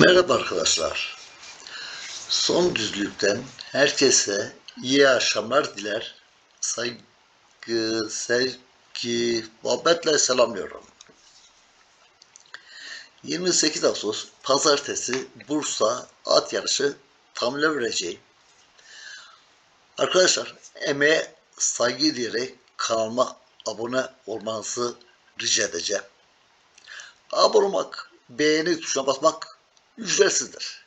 Merhaba arkadaşlar. Son düzlükten herkese iyi akşamlar diler. Saygı, sevgi, muhabbetle selamlıyorum. 28 Ağustos Pazartesi Bursa at yarışı tahminler vereceğim. Arkadaşlar emeğe saygı diyerek kanalıma abone olmanızı rica edeceğim. Abone olmak, beğeni tuşuna basmak ücretsizdir.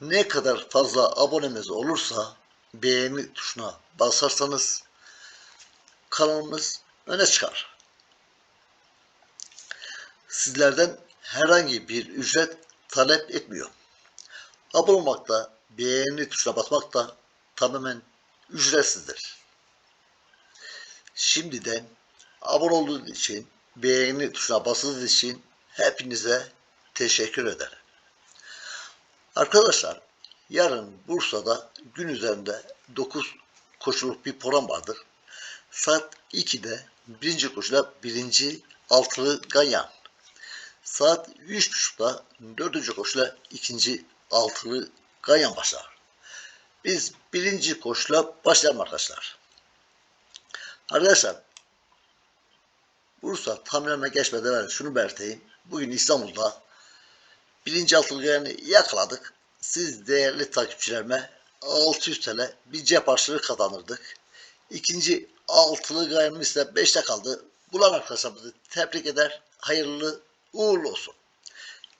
Ne kadar fazla abonemiz olursa beğeni tuşuna basarsanız kanalımız öne çıkar. Sizlerden herhangi bir ücret talep etmiyor. Abone olmak da beğeni tuşuna basmak da tamamen ücretsizdir. Şimdiden abone olduğunuz için, beğeni tuşuna bastığınız için hepinize teşekkür ederim. Arkadaşlar, yarın Bursa'da gün üzerinde 9 koşuluk bir program vardır. Saat 2'de birinci koşuda birinci altılı ganyan. Saat 3.30'da dördüncü koşuda ikinci altılı ganyan başlar. Biz birinci koşula başlayalım arkadaşlar. Arkadaşlar Bursa tahminlerime geçmeden evvel şunu belirteyim. Bugün İstanbul'da birinci altılığı yakaladık. Siz değerli takipçilerime 600 TL bir cep harçlığı kazanırdık. İkinci altılı gayemiz ise 5'te kaldı. Bulan arkadaşlarımızı tebrik eder. Hayırlı uğurlu olsun.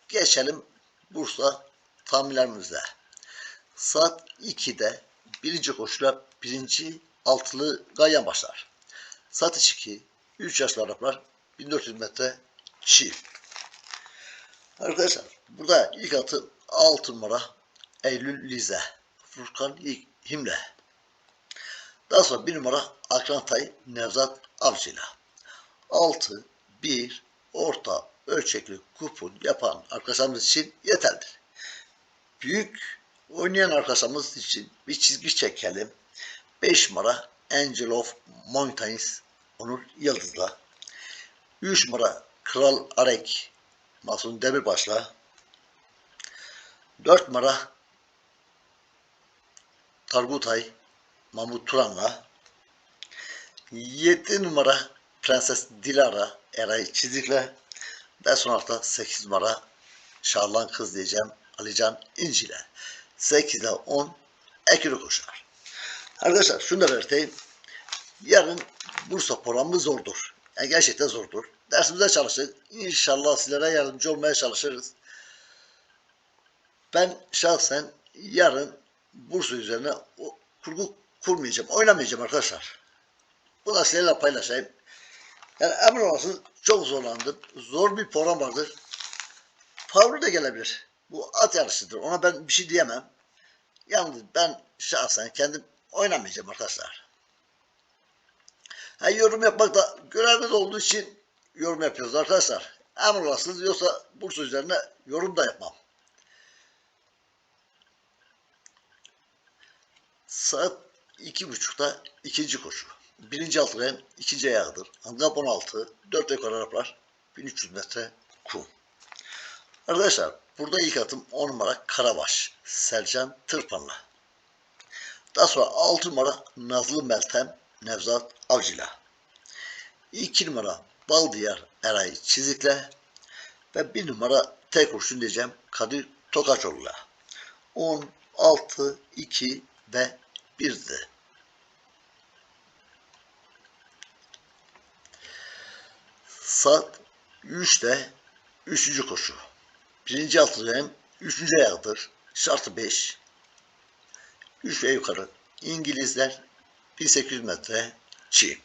Geçelim Bursa tahminlerimize. Saat 2'de birinci koşular birinci altılı gayen başlar. Satış 2, 3 yaşlı Araplar 1400 metre çift. Arkadaşlar burada ilk atı 6 numara Eylül Lize. Furkan İlk Himle. Daha sonra 1 numara Akran Tay Nevzat Avcı'yla. 6, 1, orta ölçekli kupon yapan arkadaşlarımız için yeterlidir. Büyük oynayan arkadaşlarımız için bir çizgi çekelim. 5 numara Angel of Mountains Onur Yıldız'la. 3 numara Kral Arek Masum Demirbaş'la. 4 numara Targutay Mahmut Turan'la. 7 numara Prenses Dilara Eray Çizik'le. Ve son hafta 8 numara Şarlan Kız diyeceğim Alican İnci ile. 8 ile 10 ekili koşar. Arkadaşlar şunu da belirteyim. Yarın Bursa programı zordur. Yani gerçekten zordur. Dersimize çalıştık. İnşallah sizlere yardımcı olmaya çalışırız. Ben şahsen yarın Bursa üzerine kurgu kurmayacağım. Oynamayacağım arkadaşlar. Bunu sizlerle paylaşayım. Yani emin olasınız çok zorlandım. Zor bir program vardır. Favori de gelebilir. Bu at yarışıdır. Ona ben bir şey diyemem. Yalnız ben şahsen kendim oynamayacağım arkadaşlar. Ha, yorum yapmak da görevimiz olduğu için yorum yapıyoruz arkadaşlar. Emin olasınız yoksa Bursa üzerine yorum da yapmam. Saat iki buçukta ikinci koşu. Birinci altıgen ikinci ayağıdır. Handikap 16, 4 ekor Araplar, 1300 metre kum. Arkadaşlar burada ilk atım 10 numara Karabaş, Selcan Tırpan'la. Daha sonra 6 numara Nazlı Meltem, Nevzat Avcı'la. 2 numara Baldiyar Eray Çizik'le ve 1 numara tek kurşun diyeceğim Kadir Tokaçoğlu'la. 10, 6, 2 ve 1'di. Saat 3'te 3. koşu. Birinci altıgen 3. ayağıdır. Şartı 5. 3 ve yukarı. İngilizler 1800 metre çiğ.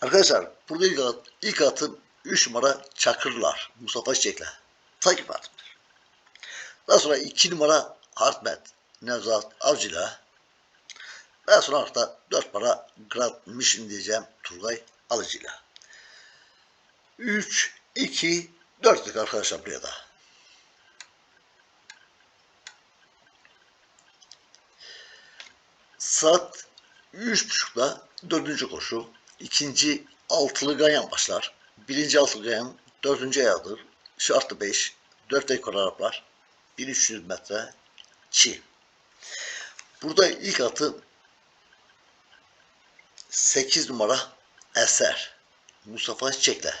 Arkadaşlar burada ilk, at, ilk atım 3 numara Çakırlar. Mustafa Çiçek'le. Takip atımdır. Daha sonra 2 numara Hartmet Nevzat Avcı'yla. Daha sonra hafta 4 numara Grand Mission diyeceğim Turgay Alıcı'yla. 3, 2, 4'lük arkadaşlar buraya da. Saat 3.30'da dördüncü koşu. ikinci altılı ganyan başlar. Birinci altılı ganyan dördüncü ayağıdır. Şartı 5, 4 ekor Araplar 1300 metre çi. Burada ilk atı 8 numara Eser Mustafa Çiçek'le.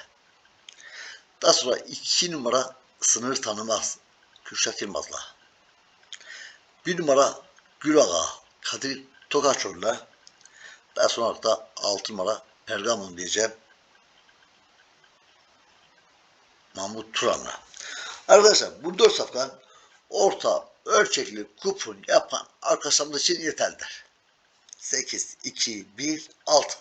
Daha sonra 2 numara Sınır Tanımaz Kürşat Yılmaz'la. 1 numara Gül Ağa Kadir Tokaçoğlu'yla. Daha sonra da 6 numara Pergamon diyeceğim. Mahmut Turan'la. Arkadaşlar bu dört safkan orta ölçekli kupon yapan arkadaşlarımız için yeterlidir. 8, 2, 1, 6.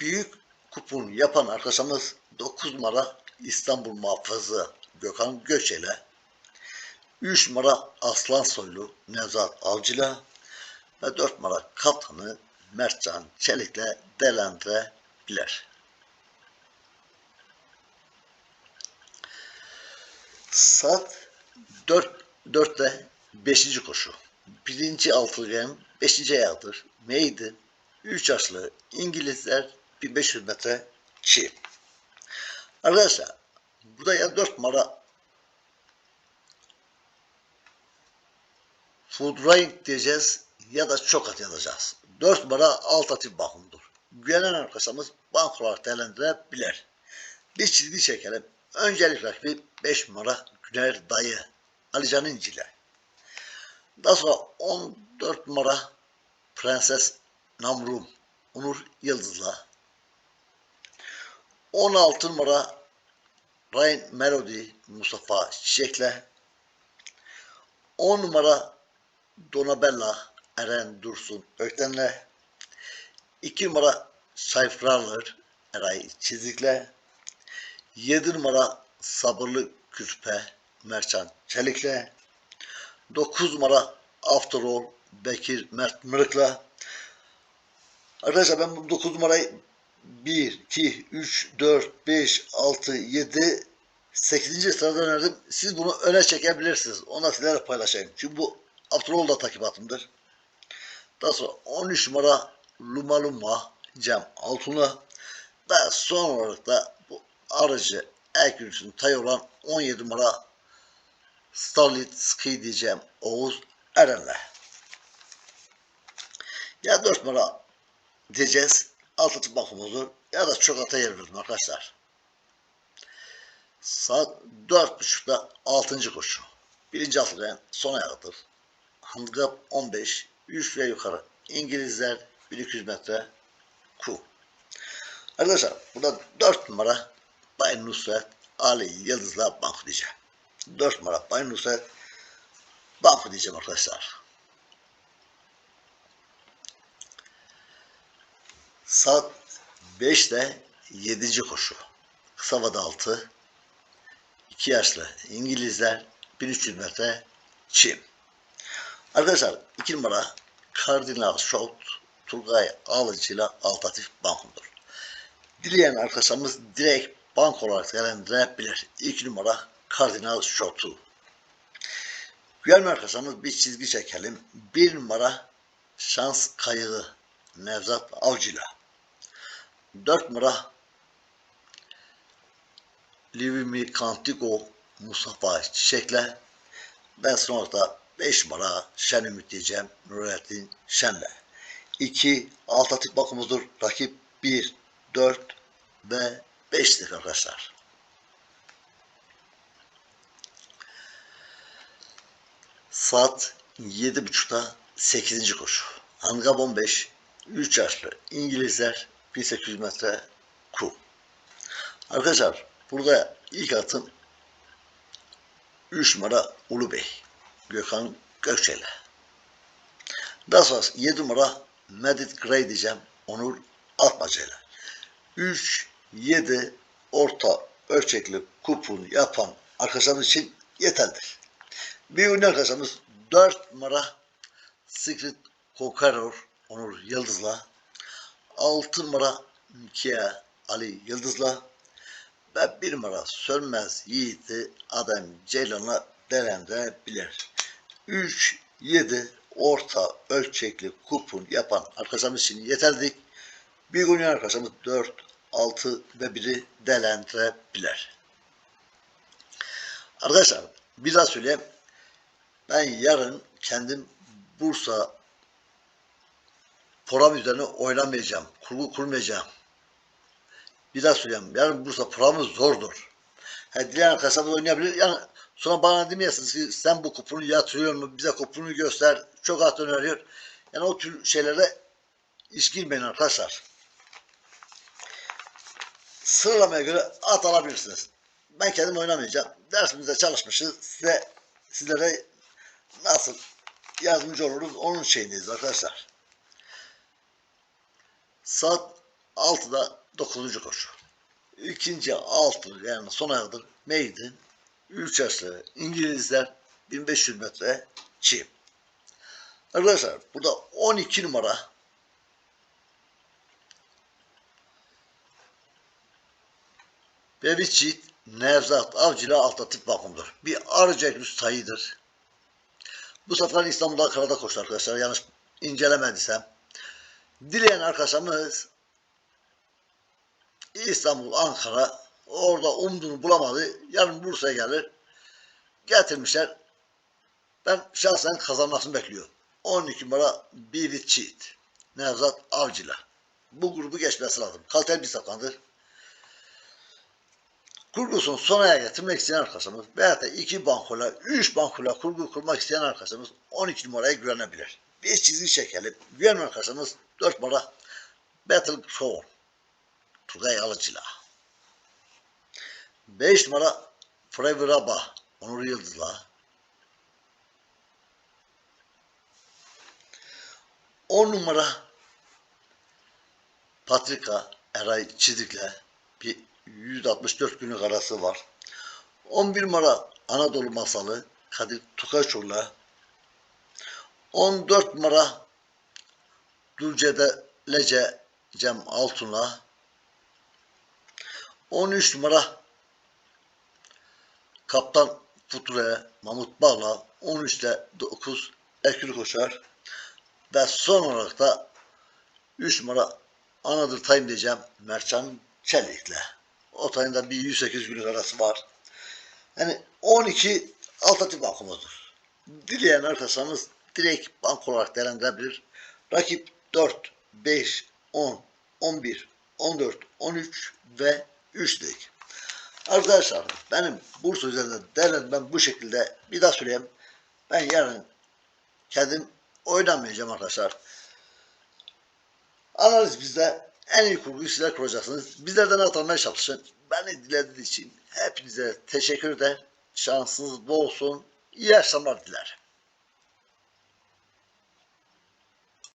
Büyük kupon yapan arkadaşımız 9 numara İstanbul muhafızı Gökhan Göçel'e 3 numara Aslan Soylu Nevzat Avcı'la ve 4 numara kaptanı Mertcan Çelik'le değerlendirebilir. Saat 4 4'te 5. koşu. Birinci altılgen 5. ayağıdır. Maiden 3 yaşlı İngilizler 1500 metre çi. Arkadaşlar burada ya 4 numara Food Rank diyeceğiz ya da çok at yazacağız. 4 numara alt atı bakımdır. Güvenen arkadaşımız bank olarak değerlendirebilir. Bir çizgi çekelim. Öncelik rakibi 5 numara Güner Dayı. Alican İnci'yle. Daha sonra 14 numara Prenses Namrum. Onur Yıldız'la. 16 numara Ryan Melody Mustafa Çiçek'le. 10 numara Donabella Eren Dursun Ökten'le. 2 numara Sayfrarlar Eray Çizik'le. 7 numara Sabırlı Kürpe Merçan Çelik'le. 9 numara After All Bekir Mert Mırık'la. Arkadaşlar ben bu 9 numarayı 1, 2, 3, 4, 5, 6, 7, 8. sırada önerdim. Siz bunu öne çekebilirsiniz. Ona sizlerle paylaşayım. Çünkü bu After All da takibatımdır. Daha sonra 13 numara Luma Luma Cem Altun'la ve son olarak da bu aracı Erkülüs'ün tay olan 17 numara Starlit Ski diyeceğim Oğuz Eren'le. Ya 4 numara diyeceğiz. Alt atı bakımızdır. Ya da çok ata yer verin arkadaşlar. Saat 4.30'da 6. koşu. Birinci atlayan son ayağıdır. Handicap 15, 3 ve yukarı. İngilizler 1200 metre ku. Arkadaşlar burada 4 numara Bay Nusret Ali Yıldız'la diyeceğim. 4 numara Bay Nusret banko diyeceğim arkadaşlar. Saat 5'te 7. koşu. Kısa vada altı. 2 yaşlı İngilizler 1300 metre çim. Arkadaşlar 2 numara Kardinal Shot Turgay Alıcı ile Altatif Banko'dur. Dileyen arkadaşlarımız direkt bank olarak değerlendirebilir. 2 numara Kardinal Shot'u. Güvenli arkadaşlarımız bir çizgi çekelim. 1 numara Şans Kayığı Nevzat Avcı'yla. 4 numara Livimi Kantigo Mustafa Çiçek'le ben sonra da 5 numara Şen Ümit diyeceğim Nurettin Şen'le. 2 alt atık bakımızdır. Rakip 1, 4 ve 5'tir arkadaşlar. Saat 7.30'da 8. koşu. Handikap 15, 3 yaşlı İngilizler 1800 metre ku. Arkadaşlar burada ilk atım 3 numara Ulu Bey. Gökhan Gökçeli. Daha sonra 7 numara Medit Gray diyeceğim. Onur Atmaca'yla. 3, 7 orta ölçekli kupon yapan arkadaşlarımız için yeterlidir. Bir ünlü arkadaşımız 4 numara Secret Conqueror Onur Yıldız'la 6 numara Kia Ali Yıldız'la ve 1 numara Sönmez Yiğit'i Adem Ceylan'la değerlendirebilir. 3, 7 orta ölçekli kupon yapan arkadaşlarımız için yeterlidir. Bir gün arkadaşlarımız 4, 6 ve 1'i değerlendirebilir. Arkadaşlar bir daha söyleyeyim. Ben yarın kendim Bursa program üzerine oynamayacağım. Kurgu kurmayacağım. Bir daha söyleyeyim. Yarın Bursa programı zordur. Ha, dileyen arkadaşlar da oynayabilir. Yani sonra bana demeyesiniz ki sen bu kuponu yatırıyor mu? Bize kuponu göster. Çok at öneriyor. Yani o tür şeylere iş girmeyin arkadaşlar. Sıralamaya göre at alabilirsiniz. Ben kendim oynamayacağım. Dersimizde çalışmışız. Size sizlere nasıl yardımcı oluruz onun şeyindeyiz arkadaşlar. Saat 6'da 9. koşu. İkinci altı yani son ayağıdır maiden. Üç yaşlı İngilizler 1500 metre çim. Arkadaşlar burada 12 numara Bebişçit Nevzat Avcı'yla Altatip bakımdır. Bir arıcak sayıdır. Bu sefer İstanbul'da Ankara'da koştu arkadaşlar. Yanlış incelemediysem. Dileyen arkadaşlarımız İstanbul, Ankara orada umduğunu bulamadı. Yarın Bursa'ya gelir. Getirmişler. Ben şahsen kazanmasını bekliyorum. 12 numara Bibi Cheat. Nevzat Avcı'la. Bu grubu geçmesi lazım. Kaliteli bir saklandır. Kurgusunu sonaya getirmek isteyen arkadaşımız veya da iki bankola, üç bankola kurgu kurmak isteyen arkadaşımız 12 numaraya güvenebilir. Bir çizgi çekelim. Güvenmeyen arkadaşımız 4 numara Battle Show. Tugay Alıcı'la. 5 numara Forever Abba. Onur Yıldız'la. 10 numara Patrika Eray Çizik'le bir 164 günlük arası var. 11 numara Anadolu Masalı Kadir Tukaçoğlu'la 14 numara Dulce'de Lece Cem Altun'la 13 numara Kaptan Future Mahmut Bağla 13'te 9 Ekül Koşar ve son olarak da 3 numara Anadır Time diyeceğim Mercan Çelik'le. O tayında bir 108 günlük arası var. Yani 12 alternatif bankomuzdur. Dileyen arkadaşlarımız direkt bank olarak değerlendirebilir. Rakip 4, 5, 10, 11, 14, 13 ve 3 lig. Arkadaşlar benim Bursa üzerinde değerlendirmem bu şekilde. Bir daha söyleyeyim. Ben yarın kendim oynamayacağım arkadaşlar. Analiz bizde. En iyi kurguyu sizler kuracaksınız. Bizlerden atılmaya çalışın. Beni dilediğiniz için hepinize teşekkür ederim. Şansınız bol olsun. İyi akşamlar dilerim.